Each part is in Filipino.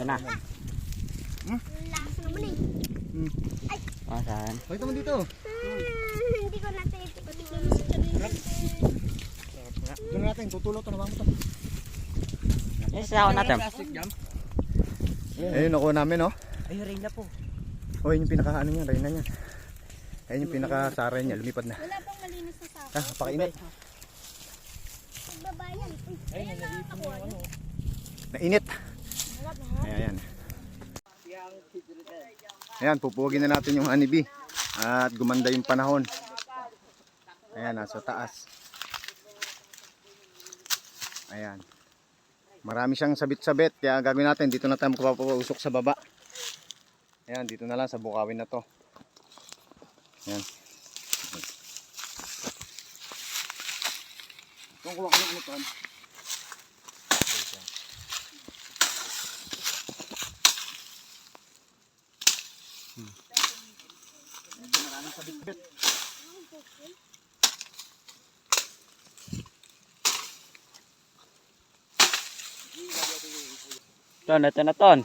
Yan na. Lakas naman eh. Ah, saan? Pakita mo dito. Hmm, hindi ko natin ito. Doon natin, tutulot to naman mo to. Yan sa ako natin. Ayun, nakuha namin, oh. Ay, rin na po. Oh, yun yung pinaka ano niya, reyna niya. Ayun yung pinaka saray niya, lumipad na. Wala pang malinis na sa Ah, pakainit. Babayan. Uy, ayan nakakakuha niyo. Nainit. Ayan, ayan. Ayan, pupuwagin na natin yung honeybee. At gumanda yung panahon. Ayan, nasa taas. Ayan. Marami siyang sabit-sabit. Kaya gagawin natin, dito na tayo magpapausok sa baba. Ayan, dito na lang sa bukawin na to. Ayan. Kung kuha ko ng ano maraming sabit-sabit. Ton, ito na ton.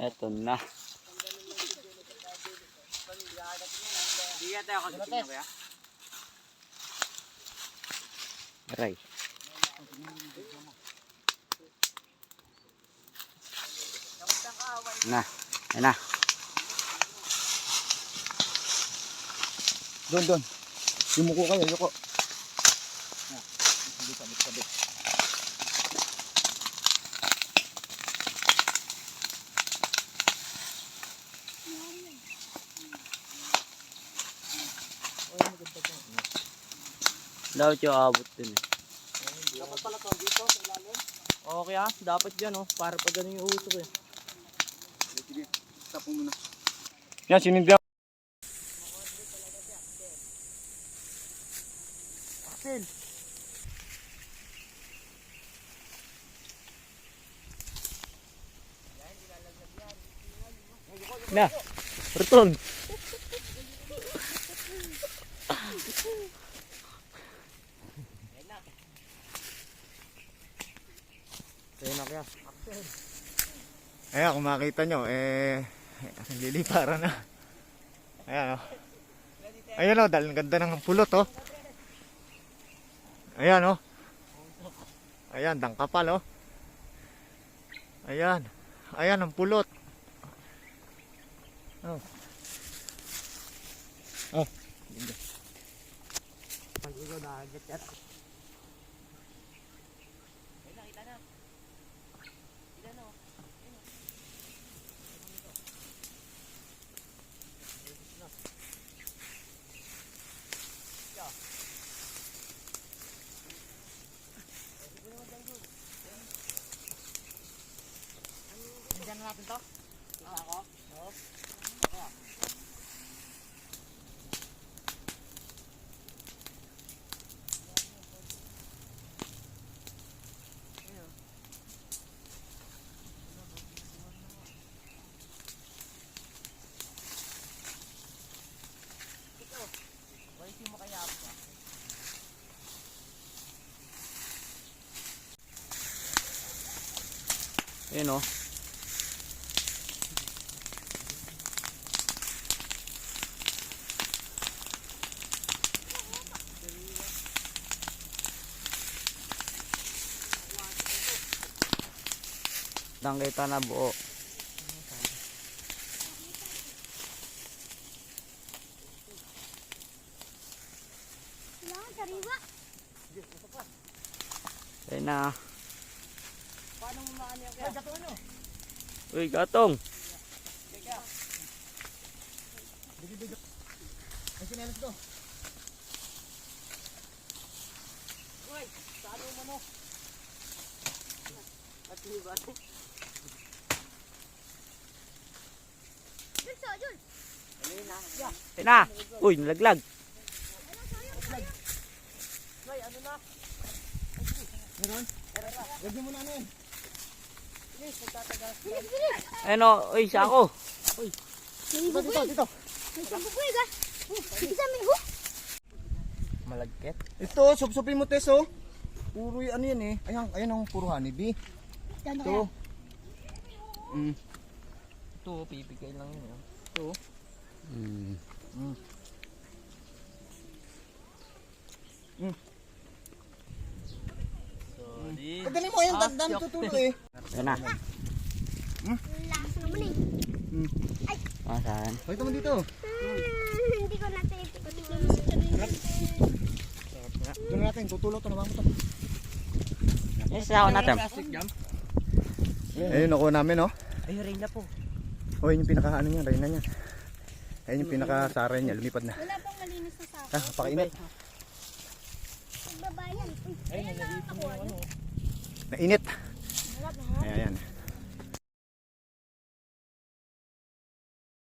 Ito na. Aray. Na, na. Doon, doon. Yumuko kayo, yuko. Sabit, sabit, sabit. Dapat yung abot dun eh. Okay ah, dapat dyan oh, para pa ganun yung usok eh. Sige, tapong muna. Yan, sinindi Axel! Na, Ruton. Kaya na kaya. Ayan, kung makita nyo, eh, lilipara na. Ayan, oh. Ayan, oh, dahil ang ganda ng pulot, oh. Ayan, oh. Ayan, dangkapal, oh. Ayan. Ayan, ang pulot. Oh. Oh. Pag ikaw nakagat yan. Diyan na natin to? Ako? Oo. Waiting mo kaya ako. Ayun oh. Dang kita na buo. Ayun na. Paano mo maano yan kaya? Ay, gato nyo! Uy, gatong. Ay, sinelas to. Uy, saan mo mo? At ba? Ayun na. Uy, nalaglag. Uy, ano na? Lagyan mo na ano yun. Ayun oh. Uy, sa ako. May Dito, dito, dito. Oh. Malagkit. Ito, supsupin mo, Tess, oh. Puro ano yan eh. Ayan, ayan ang puro honeybee. Ito. Mm. Ito, pipigay lang yun. ah. Ito. Mm. Solid. Kadali mo yan, Ah, dami yuck. tutulo eh. Ayun na. Lakas naman eh. Ah, saan? Pakita mo dito. Hmm, Hindi ko natitikot. Ito na natin, tutulo to, naman mo to. Yes, sako natin. Ayun, nakuha namin oh. Ay, Reyna po. Oh, yun yung pinaka ano niya, reyna niya. Ayun yung pinaka saray niya, lumipad na. Wala pang malinis na sako. Ah, pakainit. Pagbabayan. Uy, Ay, nanaipon yung ano. Nainit. Ayan, ayan.